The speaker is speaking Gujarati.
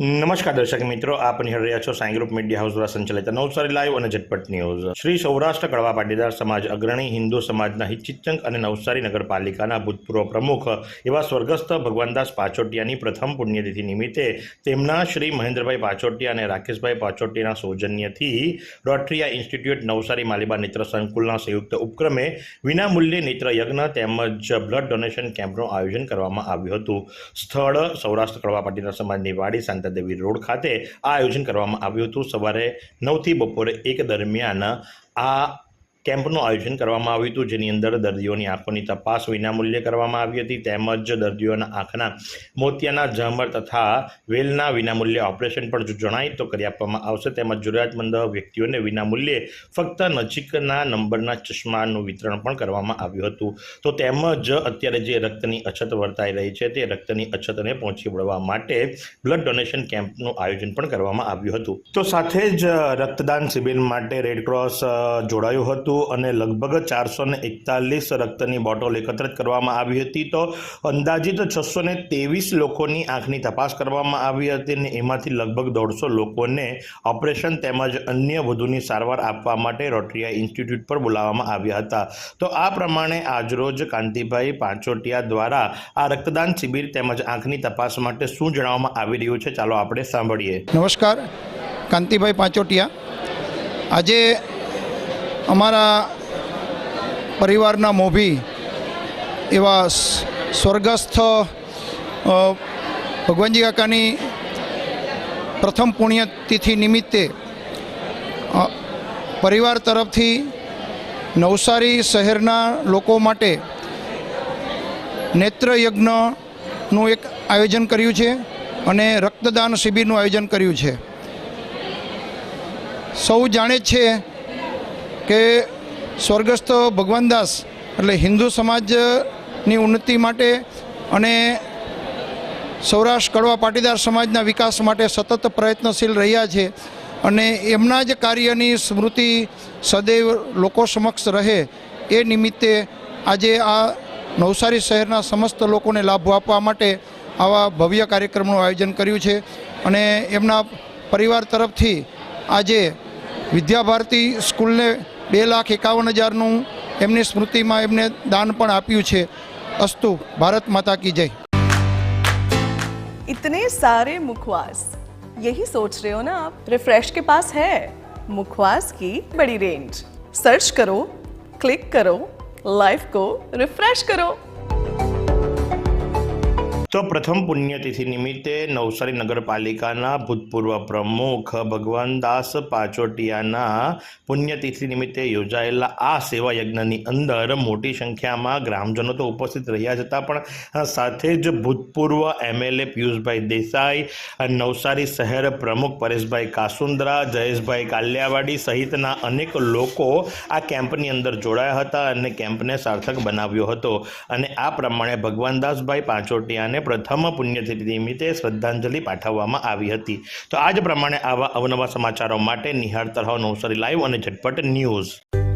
નમસ્કાર દર્શક મિત્રો, આપ નિહાળી છો સાંઈ ગ્રુપ મીડિયા હાઉસ દ્વારા સંચાલિત નવસારી લાઈવ અને ઝટપટ ન્યૂઝ. શ્રી સૌરાષ્ટ્ર કડવા પાટીદાર સમાજ અગ્રણી હિન્દુ સમાજના હિતચિંતક અને નવસારી નગરપાલિકાના ભૂતપૂર્વ પ્રમુખ એવા સ્વર્ગસ્થ ભગવાનદાસ પાછોટિયાની પ્રથમ પુણ્યતિથિ નિમિત્તે તેમના શ્રી મહેન્દ્રભાઈ પાછોટિયા અને રાકેશભાઈ પાછોટિયાના સૌજન્યથી રોટરિયા ઇન્સ્ટિટ્યૂટ નવસારી માલિબા નેત્ર સંકુલના સંયુક્ત ઉપક્રમે વિનામૂલ્યે નેત્ર યજ્ઞ તેમજ બ્લડ ડોનેશન કેમ્પનું આયોજન કરવામાં આવ્યું હતું. સ્થળ સૌરાષ્ટ્ર કડવા પાટીદાર સમાજની વાડી શાંતાદેવી રોડ ખાતે આ આયોજન કરવામાં આવ્યું હતું. સવારે નવથી બપોરે એક દરમિયાન આ કેમ્પનું આયોજન કરવામાં આવ્યું હતું, જેની અંદર દર્દીઓની આંખોની તપાસ વિનામૂલ્યે કરવામાં આવી હતી. તેમજ દર્દીઓના આંખના મોતિયાના ઝામર તથા વેલના વિનામૂલ્યે ઓપરેશન પણ જો જણાય તો કરી આપવામાં આવશે. તેમજ જરૂરિયાતમંદ વ્યક્તિઓને વિનામૂલ્યે ફક્ત નજીકના નંબરના ચશ્માનું વિતરણ પણ કરવામાં આવ્યું હતું. તો તેમજ અત્યારે જે રક્તની અછત વર્તાઈ રહી છે તે રક્તની અછતને પહોંચી વળવા માટે બ્લડ ડોનેશન કેમ્પનું આયોજન પણ કરવામાં આવ્યું હતું. તો સાથે જ રક્તદાન શિબિર માટે રેડક્રોસ જોડાયું હતું. અને લગભગ ચારસો ને એકતાલીસ રક્તની બોટલ એકત્રિત કરવામાં આવી હતી. તો અંદાજિત છસો ને ત્રેવીસ લોકોની આંખની તપાસ કરવામાં આવી હતી અને એમાંથી લગભગ દોઢસો લોકોને ઓપરેશન તેમજ અન્ય વધુની સારવાર આપવા માટે રોટરિયા ઇન્સ્ટિટ્યૂટ પર બોલાવવામાં આવ્યા હતા. તો આ પ્રમાણે આજરોજ કાંતિભાઈ પાંચોટિયા દ્વારા આ રક્તદાન શિબિર તેમજ આંખની તપાસ માટે શું જણાવવામાં આવી રહ્યું છે ચાલો આપણે સાંભળીએ. નમસ્કાર, કાંતિભાઈ પાંચોટિયા. આજે અમારા પરિવારના મોભી એવા સ્વર્ગસ્થ ભગવાનજી કાકાની પ્રથમ પુણ્યતિથિ નિમિત્તે પરિવાર તરફથી નવસારી શહેરના લોકો માટે નેત્રયજ્ઞનું એક આયોજન કર્યું છે અને રક્તદાન શિબિરનું આયોજન કર્યું છે. સૌ જાણે છે કે સ્વર્ગસ્થ ભગવાનદાસ એટલે હિન્દુ સમાજની ઉન્નતિ માટે અને સૌરાષ્ટ્ર કડવા પાટીદાર સમાજના વિકાસ માટે સતત પ્રયત્નશીલ રહ્યા છે અને એમના જ કાર્યની સ્મૃતિ સદૈવ લોકો સમક્ષ રહે એ નિમિત્તે આજે આ નવસારી શહેરના સમસ્ત લોકોને લાભ આપવા માટે આવા ભવ્ય કાર્યક્રમનું આયોજન કર્યું છે અને એમના પરિવાર તરફથી આજે વિદ્યાભારતી સ્કૂલને બે લાખ એકાવન હજારનું એમની સ્મૃતિમાં એમને દાન પણ આપ્યું છે અસ્તુ ભારત માતા કી જય इतने सारे मुखवास यही सोच रहे हो ना आप रिफ्रेश के पास है मुखवास की बड़ी रेंज सर्च करो क्लिक करो लाइफ को रिफ्रेश करो તો પ્રથમ પુણ્યતિથિ નિમિત્તે નવસારી નગરપાલિકાના ભૂતપૂર્વ પ્રમુખ ભગવાનદાસ પાચોટિયાના પુણ્યતિથિ નિમિત્તે યોજાયેલા આ સેવા યજ્ઞની અંદર મોટી સંખ્યામાં ગ્રામજનો તો ઉપસ્થિત રહ્યા છતાં પણ સાથે જ ભૂતપૂર્વ એમએલએ પિયુષભાઈ દેસાઈ, નવસારી શહેર પ્રમુખ પરેશભાઈ કાસુંદ્રા, જયેશભાઈ કાલિયાવાડી સહિતના અનેક લોકો આ કેમ્પની અંદર જોડાયા હતા અને કેમ્પને સાર્થક બનાવ્યો હતો. અને આ પ્રમાણે ભગવાનદાસભાઈ પાંચોટિયાને પ્રથમ પુણ્યતિથિ નિમિત્તે શ્રદ્ધાંજલિ પાઠવવામાં આવી હતી. તો આ જ પ્રમાણે આવા અવનવા સમાચારો માટે નિહાળતા રહો નવસારી લાઈવ અને ઝટપટ ન્યૂઝ.